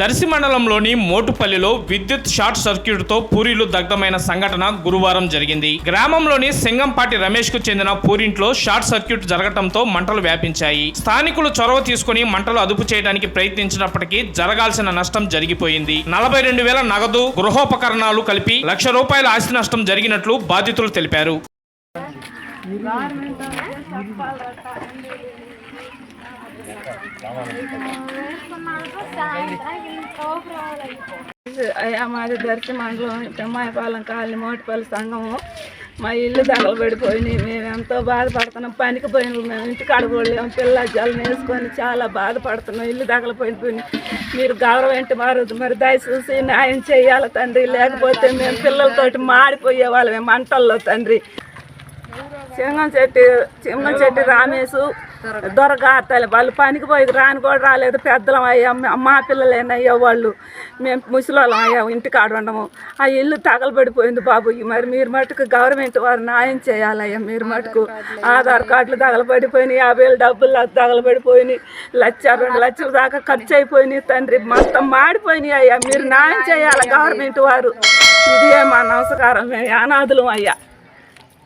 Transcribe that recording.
దర్శి మండలంలోని మోటుపల్లిలో విద్యుత్ షార్ట్ సర్క్యూట్తో పూరీలు దగ్ధమైన సంఘటన గురువారం జరిగింది. గ్రామంలోని సింగంపాటి రమేష్కు చెందిన పూరింట్లో షార్ట్ సర్క్యూట్ జరగటంతో మంటలు వ్యాపించాయి. స్థానికులు చొరవ తీసుకుని మంటలు అదుపు చేయడానికి ప్రయత్నించినప్పటికీ జరగాల్సిన నష్టం జరిగిపోయింది. నలభై రెండు వేల నగదు గృహోపకరణాలు కలిపి లక్ష రూపాయల ఆస్తి నష్టం జరిగినట్లు బాధితులు తెలిపారు. మాది దర్శి మండలం పెమ్మాయపాలెం కాలనీ మోటిపల్లి సంఘము. మా ఇల్లు తగలబడిపోయినాయి మేము ఎంతో బాధపడుతున్నాం. పనికి పోయినాం మేము ఇంటికి అడగలేము పిల్ల జలం వేసుకొని చాలా బాధపడుతున్నాం. ఇల్లు తగలపోయిపోయి మీరు గౌరవం వారు మరి దయచూసి న్యాయం చేయాలి తండ్రి. లేకపోతే మేము పిల్లలతోటి మాడిపోయే వాళ్ళమే మంటల్లో తండ్రి. సింగం చెట్టు సింగం చెట్టు రామేశు దొరగా తల్లి వాళ్ళు పనికి పోయి రాని కూడా రాలేదు. పెద్దలం అయ్యా. మా పిల్లలేనయ్యా వాళ్ళు. మేము ముసలోళ్ళం అయ్యా ఇంటికాడ ఉండము. ఆ ఇల్లు తగలబడిపోయింది బాబు. మరి మీరు మటుకు గవర్నమెంట్ వారు న్యాయం చేయాలయ్యా. మీరు మటుకు ఆధార్ కార్డులు తగలబడిపోయినాయి యాభై వేలు డబ్బులు తగలబడిపోయినాయి లక్ష రెండు లక్షల దాకా ఖర్చు అయిపోయినాయి తండ్రి. మొత్తం మాడిపోయినాయి అయ్యా. మీరు న్యాయం చేయాలి గవర్నమెంట్ వారు. ఇదే మా నమస్కారం. మేము అనాథులం అయ్యా.